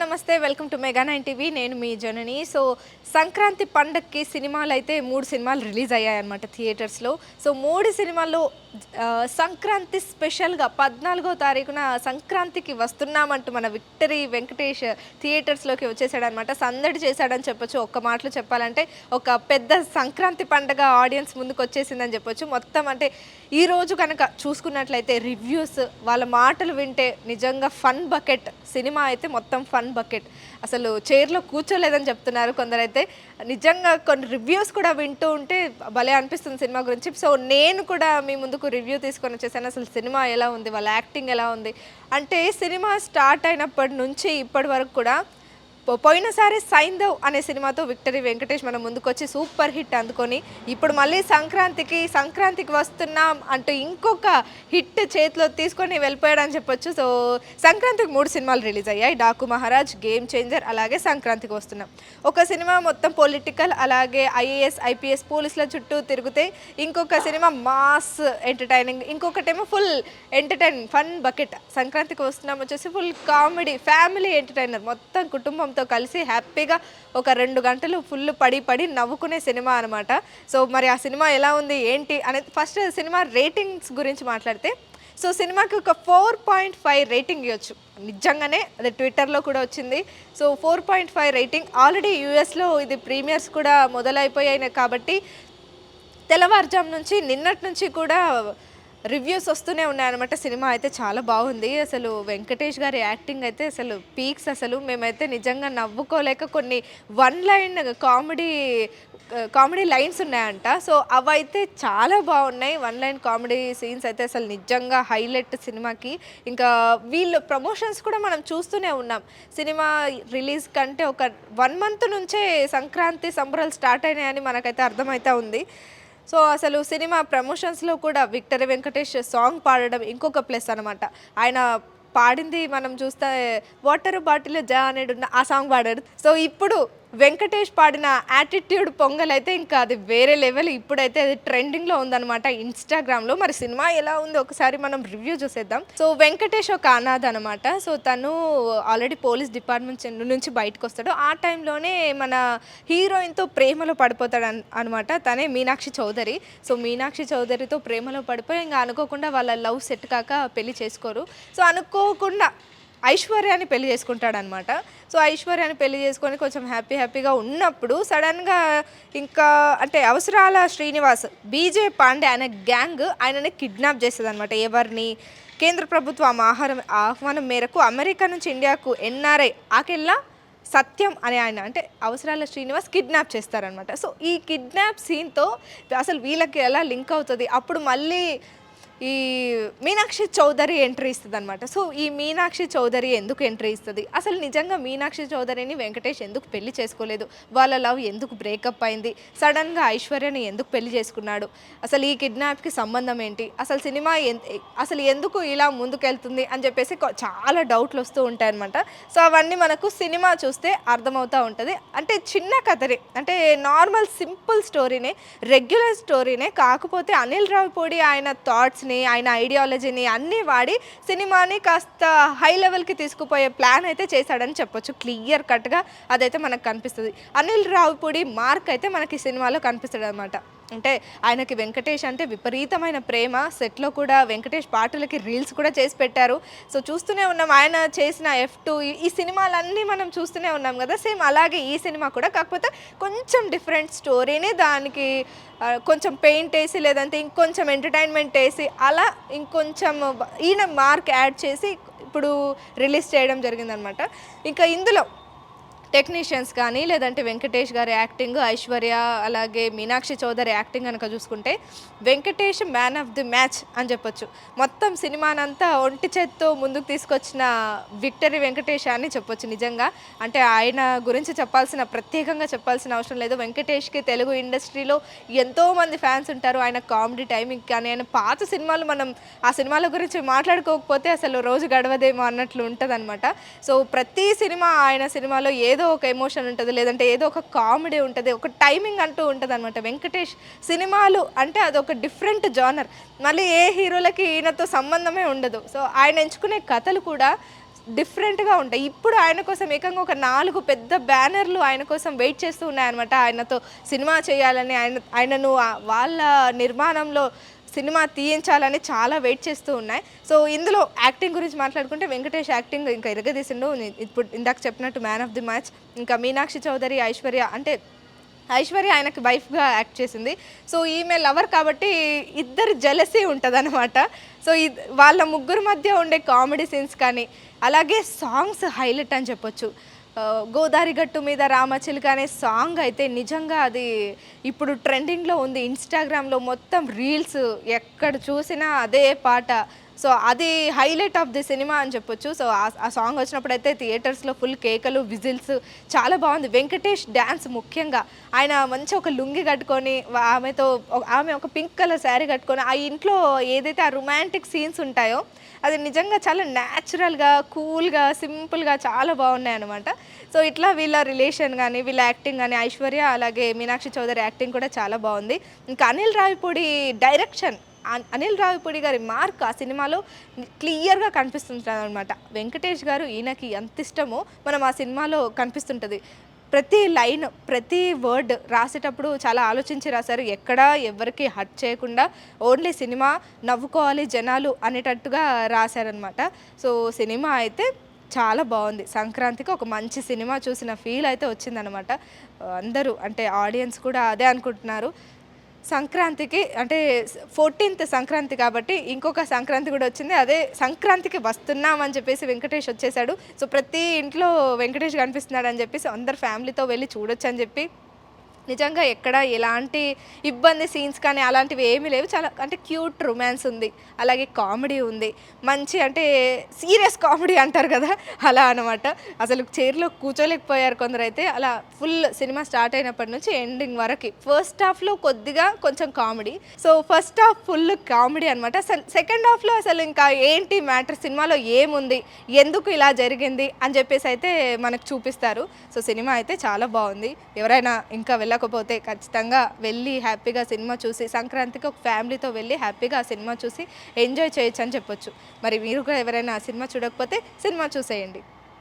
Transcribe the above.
నమస్తే welcome to mega nine TV. నేను మీ జనని. సో సంక్రాంతి పండగకి సినిమాలు అయితే మూడు సినిమాలు రిలీజ్ అయ్యాయన్నమాట థియేటర్స్లో సో మూడు సినిమాల్లో సంక్రాంతి స్పెషల్గా పద్నాలుగో తారీఖున సంక్రాంతికి వస్తున్నామంటూ మన విక్టరీ వెంకటేష్ థియేటర్స్లోకి వచ్చేసాడనమాట సందడి చేశాడని చెప్పొచ్చు ఒక్క మాటలు చెప్పాలంటే. ఒక పెద్ద సంక్రాంతి పండగ ఆడియన్స్ ముందుకు వచ్చేసిందని చెప్పొచ్చు. మొత్తం అంటే ఈరోజు కనుక చూసుకున్నట్లయితే రివ్యూస్ వాళ్ళ మాటలు వింటే నిజంగా ఫన్ బకెట్ సినిమా అయితే మొత్తం ఫన్ బకెట్. అసలు చైర్లో కూర్చోలేదని చెప్తున్నారు కొందరైతే. నిజంగా కొన్ని రివ్యూస్ కూడా వింటూ ఉంటే భలే అనిపిస్తుంది సినిమా గురించి. సో నేను కూడా మీ ముందుకు రివ్యూ తీసుకొని వచ్చేసాను. అసలు సినిమా ఎలా ఉంది? వాళ్ళ యాక్టింగ్ ఎలా ఉంది? అంటే సినిమా స్టార్ట్ అయినప్పటి నుంచి ఇప్పటి వరకు కూడా పోయినసారి సైంధవ్ అనే సినిమాతో విక్టరీ వెంకటేష్ మన ముందుకొచ్చి సూపర్ హిట్ అందుకొని ఇప్పుడు మళ్ళీ సంక్రాంతికి సంక్రాంతికి వస్తున్నాం అంటూ ఇంకొక హిట్ చేతిలో తీసుకొని వెళ్ళిపోయాడని చెప్పొచ్చు. సో సంక్రాంతికి మూడు సినిమాలు రిలీజ్ అయ్యాయి. డాకు మహారాజ్ గేమ్ చేంజర్ అలాగే సంక్రాంతికి వస్తున్నాం. ఒక సినిమా మొత్తం పొలిటికల్ అలాగే ఐఏఎస్ ఐపీఎస్ పోలీసుల చుట్టూ తిరిగితే ఇంకొక సినిమా మాస్ ఎంటర్టైనింగ్ ఇంకొకటేమో ఫుల్ ఎంటర్టైన్ ఫన్ బకెట్ సంక్రాంతికి వస్తున్నాం వచ్చేసి ఫుల్ కామెడీ ఫ్యామిలీ ఎంటర్టైనర్ మొత్తం కుటుంబంతో కలిసి హ్యాపీగా ఒక రెండు గంటలు ఫుల్ పడి పడి నవ్వుకునే సినిమా అనమాట సో మరి ఆ సినిమా ఎలా ఉంది ఏంటి అనేది ఫస్ట్ సినిమా రేటింగ్స్ గురించి మాట్లాడితే సో సినిమాకి ఒక ఫోర్ పాయింట్ ఫైవ్ రేటింగ్ ఇవ్వచ్చు. నిజంగానే అది ట్విట్టర్లో కూడా వచ్చింది. So four point five rating already యూఎస్లో ఇది ప్రీమియర్స్ కూడా మొదలైపోయాయి కాబట్టి తెల్లవారుజాము నుంచి నిన్నటి నుంచి కూడా రివ్యూస్ వస్తూనే ఉన్నాయన్నమాట. సినిమా అయితే చాలా బాగుంది. అసలు వెంకటేష్ గారి యాక్టింగ్ అయితే అసలు పీక్స్ అసలు. మేమైతే నిజంగా నవ్వుకోలేక కొన్ని one line comedy comedy lines ఉన్నాయంట. సో అవైతే చాలా బాగున్నాయి. వన్ లైన్ కామెడీ సీన్స్ అయితే అసలు నిజంగా హైలైట్ సినిమాకి. ఇంకా వీళ్ళు ప్రమోషన్స్ కూడా మనం చూస్తూనే ఉన్నాం. సినిమా రిలీజ్ కంటే ఒక వన్ మంత్ నుంచే సంక్రాంతి సంబరాలు స్టార్ట్ అయినాయని మనకైతే అర్థమవుతా ఉంది. సో అసలు సినిమా ప్రమోషన్స్లో కూడా విక్టరీ వెంకటేష్ సాంగ్ పాడడం ఇంకొక ప్లస్ అనమాట ఆయన పాడింది మనం చూస్తే వాటర్ బాటిల్ జా అనేది ఉన్న ఆ సాంగ్ పాడాడు సో ఇప్పుడు వెంకటేష్ పాడిన యాటిట్యూడ్ పొంగల్ అయితే ఇంకా అది వేరే లెవెల్ ఇప్పుడైతే అది ట్రెండింగ్లో ఉందన్నమాట ఇన్స్టాగ్రామ్లో మరి సినిమా ఎలా ఉందో? ఒకసారి మనం రివ్యూ చూసేద్దాం. సో వెంకటేష్ ఒక అనాథ అనమాట సో తను ఆల్రెడీ పోలీస్ డిపార్ట్మెంట్ నుంచి బయటకు వస్తాడు. ఆ టైంలోనే మన హీరోయిన్తో ప్రేమలో పడిపోతాడు అనమాట తనే మీనాక్షి చౌదరి. సో మీనాక్షి చౌదరితో ప్రేమలో పడిపోయి ఇంకా అనుకోకుండా వాళ్ళ లవ్ సెట్ కాక పెళ్ళి చేసుకోరు. సో అనుకోకుండా ఐశ్వర్యాన్ని పెళ్ళి చేసుకుంటాడనమాట. సో ఐశ్వర్యాన్ని పెళ్ళి చేసుకొని కొంచెం హ్యాపీ హ్యాపీగా ఉన్నప్పుడు సడన్గా ఇంకా అంటే అవసరాల శ్రీనివాస్ బీజే పాండే అనే గ్యాంగ్ ఆయనని కిడ్నాప్ చేస్తుంది అనమాట ఎవరిని? కేంద్ర ప్రభుత్వం ఆహారం ఆహ్వానం మేరకు అమెరికా నుంచి ఇండియాకు ఎన్ఆర్ఐ ఆకెల్లా సత్యం అనే ఆయన అంటే అవసరాల శ్రీనివాస్ కిడ్నాప్ చేస్తారనమాట. సో ఈ కిడ్నాప్ సీన్తో అసలు వీళ్ళకి ఎలా లింక్ అవుతుంది? అప్పుడు మళ్ళీ ఈ మీనాక్షి చౌదరి ఎంట్రీ ఇస్తుంది అనమాట సో ఈ మీనాక్షి చౌదరి ఎందుకు ఎంట్రీ ఇస్తుంది? అసలు నిజంగా మీనాక్షి చౌదరిని వెంకటేష్ ఎందుకు పెళ్ళి చేసుకోలేదు? వాళ్ళ లవ్ ఎందుకు బ్రేకప్ అయింది? సడన్గా ఐశ్వర్యని ఎందుకు పెళ్ళి చేసుకున్నాడు? అసలు ఈ కిడ్నాప్కి సంబంధం ఏంటి? అసలు సినిమా అసలు ఎందుకు ఇలా ముందుకెళ్తుంది? అని చెప్పేసి చాలా డౌట్లు వస్తూ ఉంటాయి అనమాట సో అవన్నీ మనకు సినిమా చూస్తే అర్థమవుతూ ఉంటుంది. అంటే చిన్న కథనే అంటే నార్మల్ సింపుల్ స్టోరీనే రెగ్యులర్ స్టోరీనే కాకపోతే అనిల్ రావిపూడి ఆయన థాట్స్ థాట్స్ని ఆయన ఐడియాలజీని అన్నీ వాడి సినిమాని కాస్త హై లెవెల్కి తీసుకుపోయే ప్లాన్ అయితే చేశాడని చెప్పొచ్చు. క్లియర్ కట్గా అదైతే మనకు కనిపిస్తుంది. అనిల్ రావుపూడి మార్క్ అయితే మనకి సినిమాలో కనిపిస్తాడు అనమాట అంటే ఆయనకి వెంకటేష్ అంటే విపరీతమైన ప్రేమ. సెట్లో కూడా వెంకటేష్ పాటలకి రీల్స్ కూడా చేసి పెట్టారు. సో చూస్తూనే ఉన్నాం. ఆయన చేసిన ఎఫ్ టూ ఈ సినిమాలన్నీ మనం చూస్తూనే ఉన్నాం కదా. సేమ్ అలాగే ఈ సినిమా కూడా. కాకపోతే కొంచెం డిఫరెంట్ స్టోరీని దానికి కొంచెం పెయింట్ వేసి లేదంటే ఇంకొంచెం ఎంటర్టైన్మెంట్ వేసి అలా ఇంకొంచెం ఈయన మార్క్ యాడ్ చేసి ఇప్పుడు రిలీజ్ చేయడం జరిగిందనమాట. ఇంకా ఇందులో టెక్నీషియన్స్ కానీ లేదంటే వెంకటేష్ గారి యాక్టింగ్ ఐశ్వర్య అలాగే మీనాక్షి చౌదరి యాక్టింగ్ కనుక చూసుకుంటే Venkatesh man of the match అని చెప్పొచ్చు. మొత్తం సినిమానంతా ఒంటి చేత్తో ముందుకు తీసుకొచ్చిన విక్టరీ వెంకటేష్ అని చెప్పొచ్చు నిజంగా. అంటే ఆయన గురించి చెప్పాల్సిన ప్రత్యేకంగా చెప్పాల్సిన అవసరం లేదు. వెంకటేష్కి తెలుగు ఇండస్ట్రీలో ఎంతోమంది ఫ్యాన్స్ ఉంటారు. ఆయన కామెడీ టైమింగ్ కానీ ఆయన పాత సినిమాలు మనం ఆ సినిమాల గురించి మాట్లాడుకోకపోతే అసలు రోజు గడవదేమో అన్నట్లు ఉంటుంది సో ప్రతి సినిమా ఆయన సినిమాలో ఏదో ఏదో ఒక ఎమోషన్ ఉంటుంది లేదంటే ఏదో ఒక కామెడీ ఉంటుంది ఒక టైమింగ్ అంటూ ఉంటుంది అనమాట వెంకటేష్ సినిమాలు అంటే అదొక డిఫరెంట్ జానర్. మళ్ళీ ఏ హీరోలకి ఈయనతో సంబంధమే ఉండదు. సో ఆయన ఎంచుకునే కథలు కూడా డిఫరెంట్గా ఉంటాయి. ఇప్పుడు ఆయన కోసం ఏకంగా ఒక నాలుగు పెద్ద బ్యానర్లు ఆయన కోసం వెయిట్ చేస్తూ ఉన్నాయన్నమాట. ఆయనతో సినిమా చేయాలని ఆయన ఆయనను వాళ్ళ నిర్మాణంలో సినిమా తీయించాలని చాలా వెయిట్ చేస్తూ ఉన్నాయి. సో ఇందులో యాక్టింగ్ గురించి మాట్లాడుకుంటే వెంకటేష్ యాక్టింగ్ ఇంకా ఇరగదీసిండు ఇప్పుడు ఇందాక చెప్పినట్టు మ్యాన్ ఆఫ్ ది మ్యాచ్ ఇంకా మీనాక్షి చౌదరి ఐశ్వర్య అంటే ఐశ్వర్య ఆయనకి వైఫ్గా యాక్ట్ చేసింది. సో ఈమె లవర్ కాబట్టి ఇద్దరు జలసీ ఉంటుంది సో ఇద్- వాళ్ళ ముగ్గురు మధ్య ఉండే కామెడీ సీన్స్ కానీ అలాగే సాంగ్స్ హైలైట్ అని చెప్పొచ్చు. గోదావరి గోదారి గట్టు మీద రామచిలుక అనే సాంగ్ అయితే నిజంగా అది ఇప్పుడు ట్రెండింగ్లో ఉంది. ఇన్స్టాగ్రామ్లో మొత్తం రీల్స్ ఎక్కడ చూసినా అదే పాట. సో అది హైలైట్ ఆఫ్ ది సినిమా అని చెప్పొచ్చు. సో ఆ- సాంగ్ వచ్చినప్పుడు అయితే థియేటర్స్లో ఫుల్ కేకలు విజిల్స్ చాలా బాగుంది. వెంకటేష్ డ్యాన్స్ ముఖ్యంగా. ఆయన మంచి ఒక లుంగి కట్టుకొని ఆమెతో ఆమె ఒక పింక్ కలర్ శారీ కట్టుకొని ఆ ఇంట్లో ఏదైతే ఆ రొమాంటిక్ సీన్స్ ఉంటాయో అది నిజంగా చాలా న్యాచురల్గా కూల్గా సింపుల్గా చాలా బాగున్నాయి అనమాట సో ఇట్లా వీళ్ళ రిలేషన్ కానీ వీళ్ళ యాక్టింగ్ కానీ ఐశ్వర్య అలాగే మీనాక్షి చౌదరి యాక్టింగ్ కూడా చాలా బాగుంది. ఇంకా అనిల్ రావిపూడి డైరెక్షన్ అనిల్ రావిపూడి గారి మార్క్ ఆ సినిమాలో క్లియర్గా కనిపిస్తుంటుంది అనమాట వెంకటేష్ గారు ఈయనకి ఎంత ఇష్టమో మనం ఆ సినిమాలో కనిపిస్తుంటుంది. ప్రతి లైన్ ప్రతి వర్డ్ రాసేటప్పుడు చాలా ఆలోచించి రాశారు. ఎక్కడ ఎవరికి హట్ చేయకుండా ఓన్లీ సినిమా నవ్వుకోవాలి జనాలు అనేటట్టుగా రాశారనమాట సో సినిమా అయితే చాలా బాగుంది. సంక్రాంతికి ఒక మంచి సినిమా చూసిన ఫీల్ అయితే వచ్చిందనమాట అందరూ అంటే ఆడియన్స్ కూడా అదే అనుకుంటున్నారు. సంక్రాంతికి అంటే ఫోర్టీన్త్ సంక్రాంతి కాబట్టి ఇంకొక సంక్రాంతి కూడా వచ్చింది. అదే సంక్రాంతికి వస్తున్నాం అని చెప్పేసి వెంకటేష్ వచ్చేసాడు. సో ప్రతి ఇంట్లో వెంకటేష్ కనిపిస్తున్నాడు అని చెప్పేసి అందరు ఫ్యామిలీతో వెళ్ళి చూడొచ్చు అని చెప్పి నిజంగా ఎక్కడ ఎలాంటి ఇబ్బంది సీన్స్ కానీ అలాంటివి ఏమీ లేవు. చాలా అంటే క్యూట్ రొమాన్స్ ఉంది. అలాగే కామెడీ ఉంది. మంచి అంటే సీరియస్ కామెడీ అంటారు కదా అలా అనమాట అసలు చైర్లో కూర్చోలేకపోయారు కొందరు అయితే అలా ఫుల్ సినిమా స్టార్ట్ అయినప్పటి నుంచి ఎండింగ్ వరకు. ఫస్ట్ హాఫ్లో కొద్దిగా కొంచెం comedy. So first half full comedy అనమాట అసలు సెకండ్ హాఫ్లో అసలు ఇంకా ఏంటి మ్యాటర్? సినిమాలో ఏముంది? ఎందుకు ఇలా జరిగింది? అని చెప్పేసి అయితే మనకు చూపిస్తారు. సో సినిమా అయితే చాలా బాగుంది. ఎవరైనా ఇంకా వెళ్ళ వెళ్ళకపోతే ఖచ్చితంగా వెళ్ళి హ్యాపీగా సినిమా చూసి సంక్రాంతికి ఒక ఫ్యామిలీతో వెళ్ళి హ్యాపీగా ఆ సినిమా చూసి ఎంజాయ్ చేయొచ్చు అని చెప్పొచ్చు. మరి మీరు కూడా ఎవరైనా ఆ సినిమా చూడకపోతే సినిమా చూసేయండి.